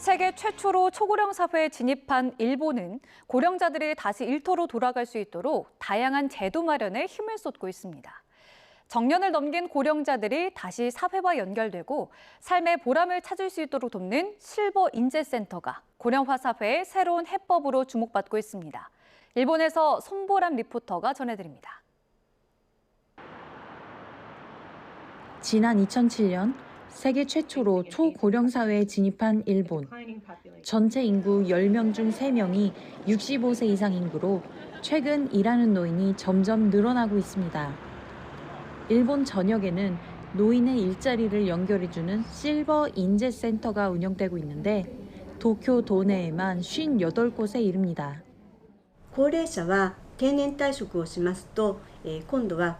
세계 최초로 초고령 사회에 진입한 일본은 고령자들이 다시 일터로 돌아갈 수 있도록 다양한 제도 마련에 힘을 쏟고 있습니다. 정년을 넘긴 고령자들이 다시 사회와 연결되고 삶의 보람을 찾을 수 있도록 돕는 실버 인재센터가 고령화 사회의 새로운 해법으로 주목받고 있습니다. 일본에서 손보람 리포터가 전해드립니다. 지난 2007년 세계 최초로 초고령 사회에 진입한 일본. 전체 인구 10명 중 3명이 65세 이상 인구로 최근 일하는 노인이 점점 늘어나고 있습니다. 일본 전역에는 노인의 일자리를 연결해주는 실버 인재센터가 운영되고 있는데 도쿄 도내에만 58곳에 이릅니다. 高齢者は定年退職をしますと、えー今度は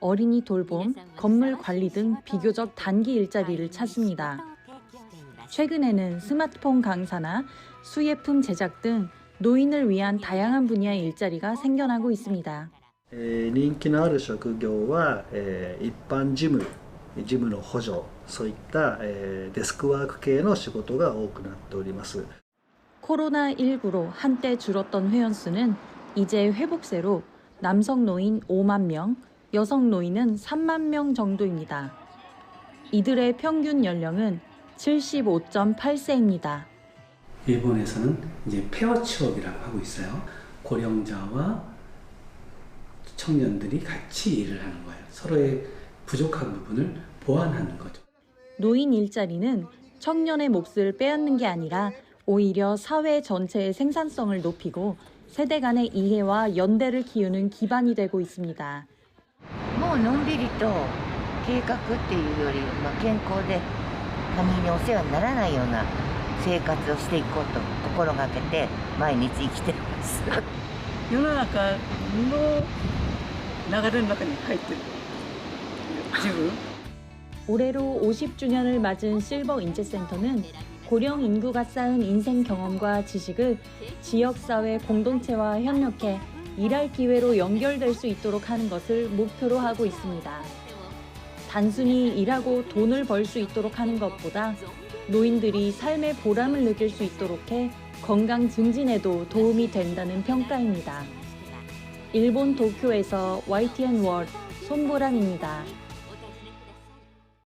어린이 돌봄, 건물 관리 등 비교적 단기 일자리를 찾습니다. 최근에는 스마트폰 강사나 수예품 제작 등 노인을 위한 다양한 분야의 일자리가 생겨나고 있습니다. 人気のある職業は一般事務、事務の補助、そういったデスクワーク系の仕事が多くなっております。 코로나19로 한때 줄었던 회원수는 이제 회복세로 남성 노인 5만 명, 여성 노인은 3만 명 정도입니다. 이들의 평균 연령은 75.8세입니다. 일본에서는 이제 페어 취업이라고 하고 있어요. 고령자와 청년들이 같이 일을 하는 거예요. 서로의 부족한 부분을 보완하는 거죠. 노인 일자리는 청년의 몫을 빼앗는 게 아니라 오히려 사회 전체의 생산성을 높이고 세대 간의 이해와 연대를 키우는 기반이 되고 있습니다. もうのんびりと計画っていうより、まあ、健康で他人にお世話にならないような生活をしていこうと心がけて毎日生きてます。世の中の流れの中に入ってる自分 올해로 50주년을 맞은 실버 인재센터는 고령 인구가 쌓은 인생 경험과 지식을 지역사회 공동체와 협력해 일할 기회로 연결될 수 있도록 하는 것을 목표로 하고 있습니다. 단순히 일하고 돈을 벌 수 있도록 하는 것보다 노인들이 삶의 보람을 느낄 수 있도록 해 건강 증진에도 도움이 된다는 평가입니다. 일본 도쿄에서 YTN 월 손보람입니다.